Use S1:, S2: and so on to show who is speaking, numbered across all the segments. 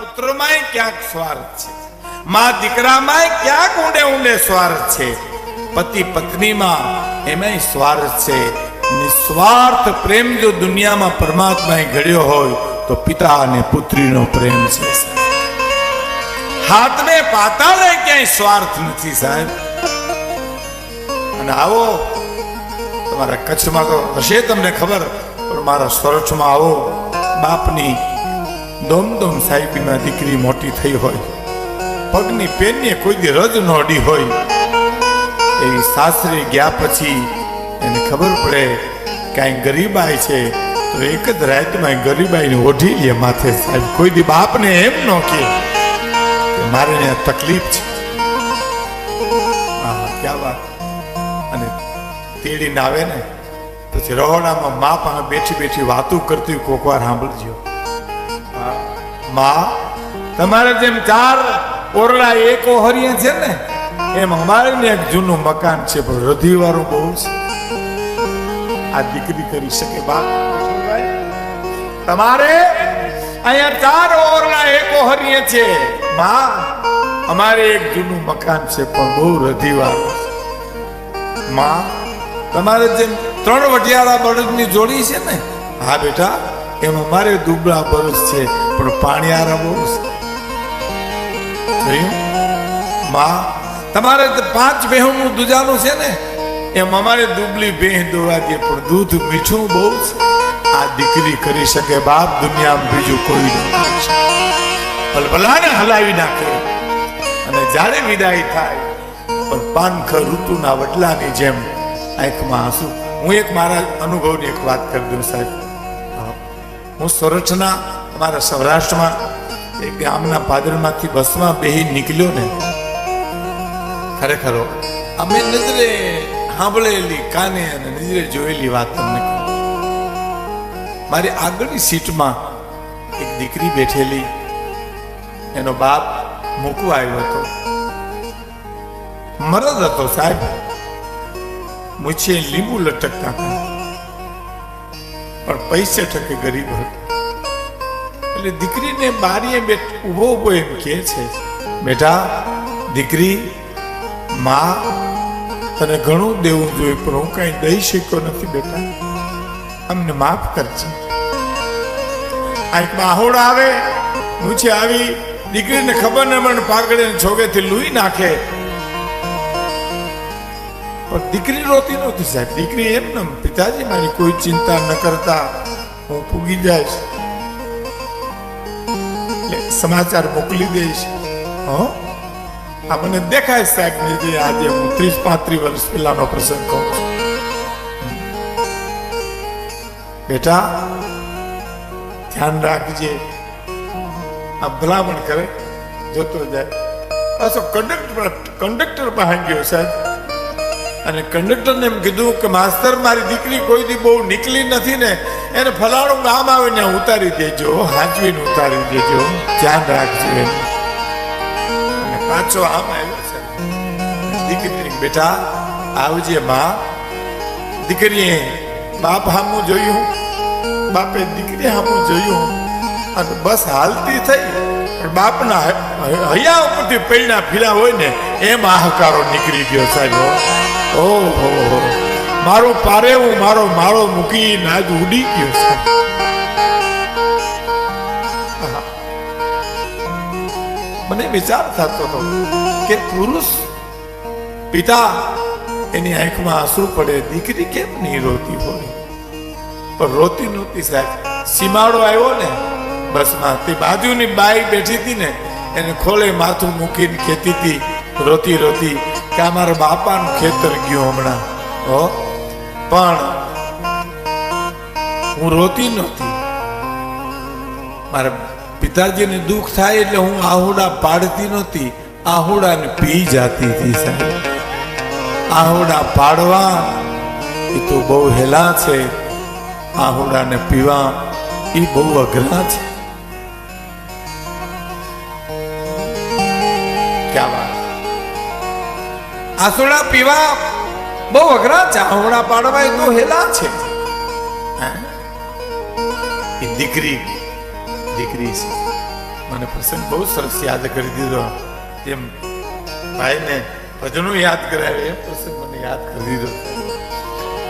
S1: પુત્રમાંય ક્યાંક સ્વાર્થ છે. માં દીકરામાંય ક્યાંક ઊંડે ઊંડે સ્વાર્થ છે. પતિ પત્નીમાં એમાં સ્વાર્થ છે. નિસ્વાર્થ પ્રેમ જો દુનિયામાં પરમાત્માએ ઘડ્યો હોય, તો પિતા અને પુત્રીનો પ્રેમ છે હાથને પાતાળે ક્યાંય સ્વાર્થ નથી, સાહેબ. અને આવો, તમારા કચ્છમાં તો હશે તમને ખબર, પણ મારા સોરઠમાં આવો, બાપની દોમ દોમ સાહેબીમાં દીકરી મોટી થઈ હોય. પગની પેનને કોઈ દી રજ ન અડી હોય. એ સાસરે ગયા પછી એને ખબર પડે કાંઈ ગરીબાઈ છે, તો એક જ રાતમાં ગરીબાઈને ઓઢી લે માથે સાહેબ. કોઈ દી બાપને એમ ન કે મારે અહીંયા તકલીફ છે. હા ક્યાં વાત. અને તેડીને આવે ને, પછી રહોડામાં મા પાસે બેઠી બેઠી વાતું કરતી કોકવાર સાંભળજો. મા, તમારે જેમ ચાર ઓરડા એક ઓહરીએ છે ને, એમ અમારે એક જૂનું મકાન છે. પણ રધીવાળું બહુ છે. આ દીકરી કરી શકે બાપ? તમારે અહીંયા ચાર ઓરડા એક ઓહરીએ છે. મા, અમારે એક જૂનું મકાન છે, પણ બહુ રધી વાળું માં, તમારે જેમ ત્રણ વટિયાળા બળદની જોડી છે ને, હા બેટા, એમાં મારે દુબળા બરસ છે. પણ પાણી આ રમવું માં, તમારે પાંચ બેહુનું દુજાનું છે ને? એમ અમારે દુબલી બેહ દોવા દે, પણ દૂધ મીઠું બહુ આ દીકરી કરી શકે, બાપ દુનિયામાં બીજું કોઈ ન હલાવી નાખે. અને જ્યારે વિદાય થાય. પણ પાનખર ઋતુના વડલાની જેમ આંખમાં આંસુ. હું એક મારા અનુભવની એક વાત કરી દઉં સાહેબ. હા. સોરઠના અમારા સૌરાષ્ટ્રમાં એક ગામના પાદરમાંથી બસમાં બેહી નીકળ્યો ને, ખરેખર અમે નજરે સાંભળેલી કાને અને નજરે જોયેલી વાત તમને મારી આગળની સીટમાં એક દીકરી બેઠેલી, એનો બાપ મૂકવા આવ્યો હતો. મરદ હતો સાહેબ. મૂછે લીંબુ લટકતા પણ પૈસે ટકે ગરીબ હતો. એટલે દીકરીને બારીએ બેઠ ઊભો ઊભો એમ કહે છે, બેટા, દીકરી, મા તને ઘણું દેવું જોઈએ, પણ હું કઈ દઈ શક્યો નથી, બેટા. અમને માફ કરજે. આંખમાં આહોડ આવે મૂછે આવી, દીકરીને ખબર ન મને પાકડીને છોગેથી લૂઈ નાખે. પણ દીકરી રોતી નહોતી સાહેબ. દીકરી એમ ને, પિતાજી, મારી કોઈ ચિંતા ન કરતા, હું પૂગી જાય સમાચાર મોકલી દઈશ. હો? આ મને દેખાય સાહેબ ને જે આજે હું ત્રીસ પાંત્રીસ વર્ષ પહેલાનો પ્રસંગ કહું બેટા, ધ્યાન રાખજે. આ ભલામણ કરે, જોતો જાય. પાછો કંડક્ટર કંડક્ટર પાસે ગયો સાહેબ. અને કંડક્ટરને એમ કીધું કે, માસ્તર, મારી દીકરી કોઈ દી બહુ નીકળી નથી ને એને ફલાણું ગામ આવે ને ઉતારી દેજો, હાજવીને ઉતારી દેજો. ધ્યાન રાખજો. અને પાછો આમ આવ્યો છે. દીકરી બેટા, આવજે માં. દીકરીએ બાપ હામું જોયું, બાપે દીકરી હામું જોયું. અને બસ હાલતી થઈ. પણ બાપના હૈયા ઉપરથી પૈણા ફીરા હોય ને, એમ આહકારો નીકળી ગયો સાહેબ ઓહો. મારો પારે હું, મારો માળો મૂકી નાજ ઉડી ગયો છે. મને વિચાર થતો હતો કે પુરુષ પિતા એની આંખમાં આંસુ પડે, દીકરી કેમ નહીં રોતી હોય? પણ રોતી નહોતી સાહેબ. સીમાડો આવ્યો ને, બસમાં તે બાજુની બાઈ બેઠી હતી ને, એને ખોલે માથું મૂકીને ખેતી હતી, રોતી રોતી, કે અમારા મારા બાપાનું ખેતર ગયું હમણાં? હો પણ હું રોતી નહોતી. મારા પિતાજીને દુઃખ થાય એટલે હું આહુડા પાડતી નહોતી. આહુડાને પી જાતી હતી સાહેબ. આહુડા પાડવા એ તો બહુ હેલા છે. આહુડાને પીવા એ બહુ અઘરા છે. ક્યાં વાત? પીવા બહુ અઘરા ચાહવણા પાડવાય પાડવા તો હેલા છે. એ દીકરી દીકરી છે. મને પ્રસંગ બહુ સરસ યાદ કરી દીધો. જેમ ભાઈને ભજનો યાદ કરાવે એ પ્રસંગ મને યાદ કરી દીધો.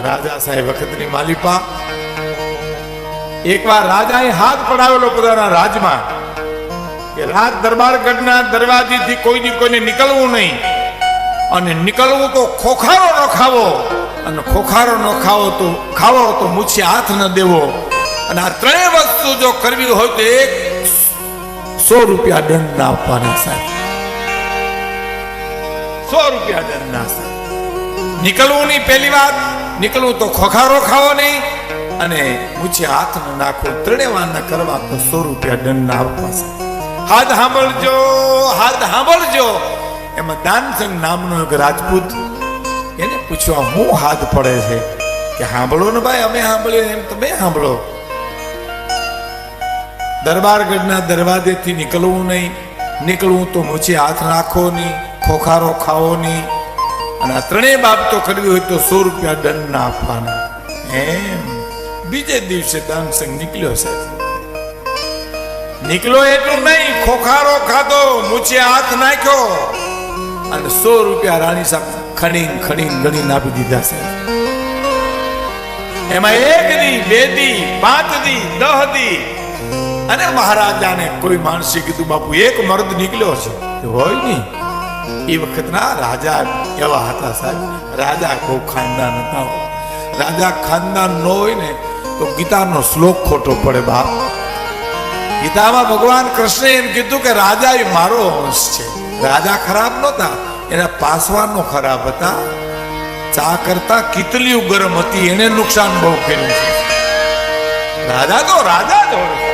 S1: રાજા સાહેબ વખતની માલિપા. એકવાર રાજાએ હાથ પડાવેલો પોતાના રાજમાં કે રાજ દરબાર ગઢના દરવાજેથી કોઈની કોઈને નીકળવું નહીં. અને નીકળવું તો ખોખારો ન ખાવો. અને ખોખારો ન ખાવો તો ખાવો તો મૂછે હાથ ન દેવો. અને આ ત્રણેય વસ્તુ જો કરવી હોય તો એક સો રૂપિયા દંડ આપવાના સાહેબ. સો રૂપિયા દંડ ના સાહેબ. નીકળવું નહીં પહેલી વાત, નીકળવું તો ખોખારો ખાવો નહીં. અને મૂછે હાથ ન નાખો, ત્રણેય વાર કરવા તો સો રૂપિયા દંડ આપવા સાહેબ. હાથ સાંભળજો હાથ સાંભળજો. એમાં દાનસંગ નામનો એક રાજપૂત એને પૂછવા હું હાથ પડે છે કે સાંભળો ને ભાઈ, અમે સાંભળ્યો એમ તમે સાંભળો દરબારગઢના દરવાજેથી નીકળવું નહીં. નીકળવું તો મૂછે હાથ રાખો નહીં, ખોખારો ખાવો નહીં. અને આ ત્રણેય બાબતો કરવી હોય તો સો રૂપિયા દંડ ના આપવાના. એમ. બીજે દિવસે દાનસંગ નીકળ્યો છે. નીકળો એટલું નહીં, ખોખારો ખાધો, મૂછે હાથ નાખ્યો. અને સો રૂપિયા રાણી સાહેબ ખણી ખણી ગણી આપી દીધા છે એમાં એક દી બે દી પાંચ દી દહ દી અને મહારાજાને કોઈ માણસે કીધું, બાપુ, એક મર્દ નીકળ્યો છે. હોય નહીં. એ વખતના રાજા એવા હતા સાહેબ. રાજા કોઈ ખાનદાન હતા રાજા ખાનદાન ન હોય ને, તો ગીતાનો શ્લોક ખોટો પડે, બાપ. ગીતામાં ભગવાન કૃષ્ણે એમ કીધું કે, રાજા એ મારો અંશ છે. રાજા ખરાબ નહોતા. એના પાસવાનો ખરાબ હતા. ચા કરતા કિતલીઓ ગરમ હતી, એને નુકસાન બહુ કર્યું છે. રાજા તો રાજા જ હોય.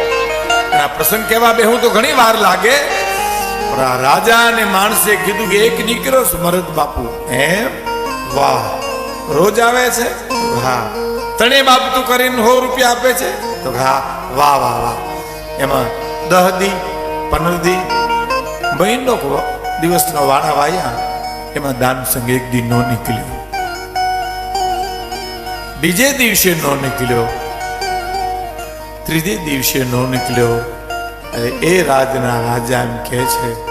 S1: એના પ્રસંગ કેવા બેહું તો ઘણી વાર લાગે આ રાજા અને માણસે કીધું કે એક નીકળ્યો સ્મરત બાપુ. એમ? વાહ. રોજ આવે છે? હા. ત્રણેય બાબતું કરીને સો રૂપિયા આપે છે? તો હા, વાહ વાહ વાહ. એમાં દહ દી, પંદર દી. મહિનો દિવસનો વાળા વાયા, એમાં દાન સંઘ એક દી નો નીકળ્યો. બીજે દિવસે નો નીકળ્યો. ત્રીજે દિવસે નો નીકળ્યો. અને એ રાજના રાજા એમ કહે છે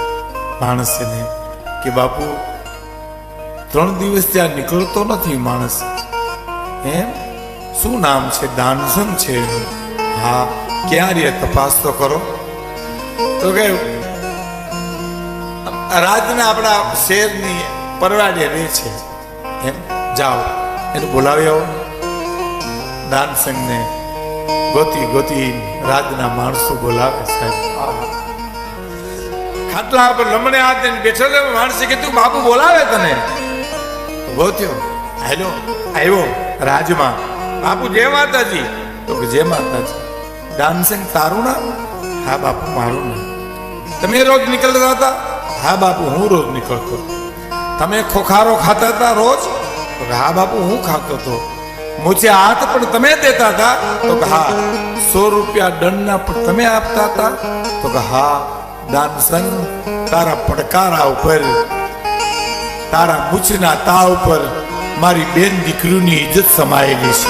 S1: માણસને કે, બાપુ, ત્રણ દિવસ ત્યાં નીકળતો નથી માણસ. એમ? શું નામ છે? દાનસંગ છે? હા, ક્યાં રે તપાસ તો કરો. તો કે રાજના આપણા શેરની પરવાડે રહે છે. એમ? જાઓ. એને બોલાવી આવો. દાન સંઘને ગોતી ગોતી રાજના માણસો બોલાવે સાહેબ. ખાટલા પર લમણે હાથ બેઠો છે, માણસે કીધું, બાપુ, બોલાવે તને. ગોત્યો હેલો, આવ્યો રાજમાં. બાપુ, જય માતાજી. તો કે, જય માતાજી. દાનસિંગ તારું નામ? હા, બાપુ, મારું નામ. તમે રોજ નીકળતા હતા? હા બાપુ, હું રોજ નીકળતો તમે ખોખારો ખાતા હતા રોજ? હા બાપુ, હું ખાતો હતો. મુજે હાથ પણ તમે દેતા હતા? તો કે હા. સો રૂપિયા દંડના પણ તમે આપતા હતા? તો કે હા. દાનસંગ તારા પડકારા ઉપર, તારા મૂછના તા ઉપર મારી બેન દીકરીની ઇજ્જત સમાયેલી છે.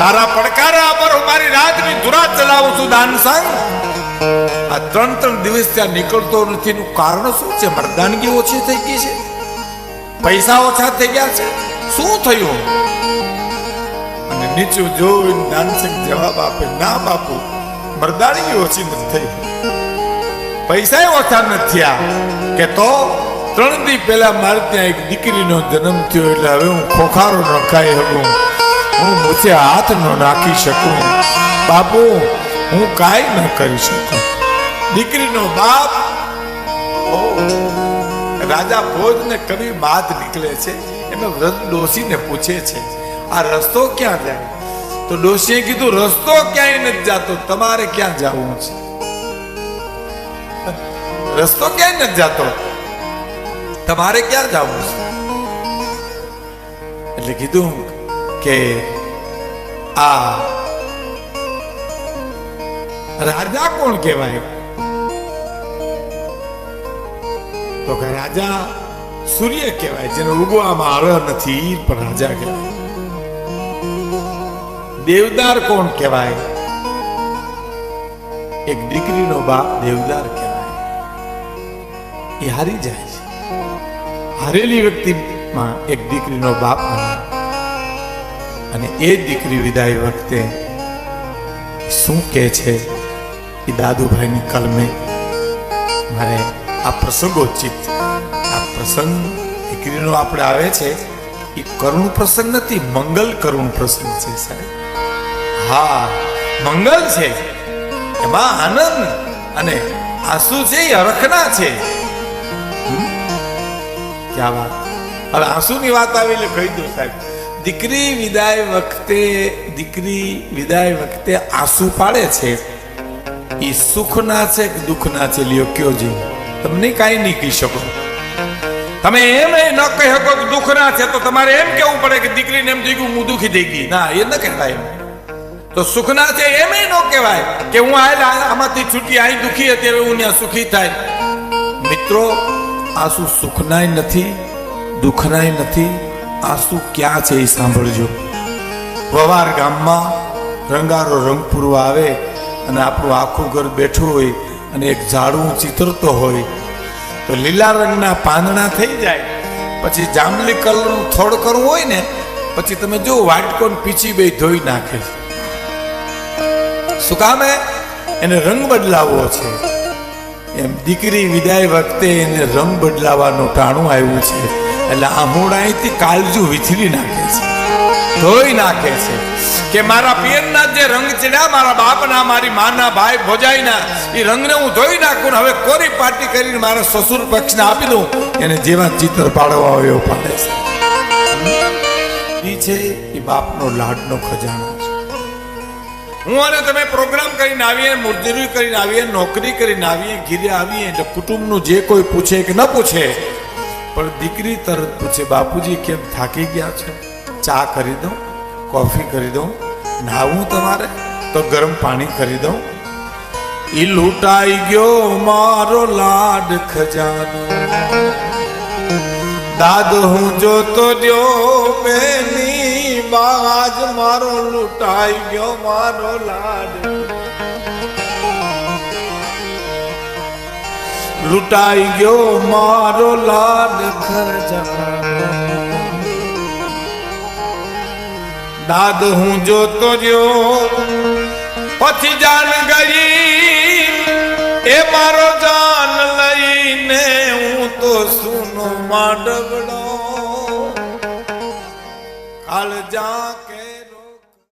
S1: તારા પડકારા પર હું મારી રાતની ધુરા ચલાવું છું દાનસંગ આ ત્રણ ત્રણ દિવસ ત્યાં નીકળતો નથી એનું કારણ શું છે? મરદાનગી ઓછી થઈ ગઈ છે? પૈસા ઓછા થઈ ગયા છે? શું થયું? અને નીચું જોઈને દાનસંગ જવાબ આપે, ના બાપુ, મરદાનગી ઓછી નથી થઈ પૈસા ઓછા નથી થયા. કે તો ત્રણ દી પહેલા મારે ત્યાં એક દીકરીનો જન્મ થયો એટલે હવે હું ખોખારો ન ખાઈ શકું. હું મુછે હાથ ન નાખી શકું. બાપુ હું કાંઈ ન કરી શકું. દીકરીનો બાપ, રાજા ભોજ ને કવિ બાદ નીકળે છે. એમાં વ્રત ડોસીને પૂછે છે, આ રસ્તો ક્યાં જાય? તો ડોસીએ કીધું, રસ્તો ક્યાંય નથી જાતો, તમારે ક્યાં જવું છે? રસ્તો ક્યાંય નથી જાતો, તમારે ક્યાં જવું છે? એટલે કીધું કે આ રાજા કોણ કહેવાય? તો કે રાજા સૂર્ય કહેવાય, જેને ઉગવામાં આવ્યો નથી, પણ રાજા કહેવાય. દેવદાર કોણ કહેવાય? એક દીકરીનો બાપ દેવદાર કહેવાય. એ હારી જાય છે. હારેલી વ્યક્તિમાં એક દીકરીનો બાપ અને એ દીકરી વિદાય વખતે શું કહે છે? એ દાદુભાઈની કલમે મારે આ પ્રસંગોચિત આ પ્રસંગ દીકરીનો આપણે આવે છે, એ કરુણ પ્રસંગ નથી, મંગલ કરુણ પ્રસંગ છે સાહેબ. હા, મંગલ છે. એમાં આનંદ અને આંસુ છે, એ હરખના છે? ક્યાં વાત? હવે આંસુની વાત આવી એટલે કહી દઉં સાહેબ. દીકરી વિદાય વખતે, દીકરી વિદાય વખતે આંસુ પાડે છે. એ સુખના છે કે દુઃખના છે, લ્યો કયો જીવ. તમને કાંઈ નહીં કહી શકો. તમે એમ ન કહી શકો કે દુઃખના છે, તો તમારે એમ કેવું પડે કે દીકરીને એમ થઈ ગયું હું દુઃખી થઈ ગઈ. ના, એ ન કહેવાય તો સુખના છે એમ ન કહેવાય કે હું આ આમાંથી છૂટી અહીં દુઃખી હતી હવે હું ત્યાં સુખી થાય. મિત્રો, આંસુ સુખનાય નથી, દુઃખનાય નથી, આંસુ ક્યાં છે એ સાંભળજો. વવાર ગામમાં રંગારો રંગ પૂરવા આવે અને આપણું આખું ઘર બેઠું હોય અને એક ઝાડું ચિતરતો હોય, તો લીલા રંગના પાંદડા થઈ જાય. પછી જાંબલી કલરનું થોડ કરવું હોય ને, પછી તમે જો વાટકોન પીછી બે ધોઈ નાખે છે. શું કામે એને રંગ બદલાવવો છે. એમ દીકરી વિદાય વખતે એને રંગ બદલાવાનું ટાણું આવ્યું છે. એટલે આમોડાઈથી કાળજું વિથરી નાખે છે. ધોઈ નાખે છે કે મારા પિયરના જે રંગ ચડ્યા, મારા બાપના, મારી માના ભાઈ ભોજાઈના, એ રંગને હું ધોઈ નાખું હવે કોરી પાર્ટી કરીને મારા સસુર પક્ષને આપી દઉં, એને જેવા ચિત્ર પાડવા આવ્યો પાડે છે. છે એ બાપનો લાડનો ખજાનો છે. હું અને તમે પ્રોગ્રામ કરીને આવીએ, મજૂરી કરીને આવીએ, નોકરી કરીને આવીએ, ઘીરે આવીએ, એટલે કુટુંબનું જે કોઈ પૂછે કે ન પૂછે, પણ દીકરી તરત પૂછે, બાપુજી, કેમ થાકી ગયા છો? ચા કરી દઉં, કોફી કરી દઉં નાવું તમારે તો ગરમ પાણી કરી દઉં. ઈ લૂંટાઈ ગયો મારો લાડ ખજાનો. દાદ હું જોતો રહ્યો મેની બાજ મારો લૂંટાઈ ગયો મારો લાડ. લૂંટાઈ ગયો મારો લાડ ખજાનો. દાદ હું જોતો રહ્યો. પછી જાન ગઈ, એ મારો જાન લઈને હું તો સુનો માંડવડો. કાલ જા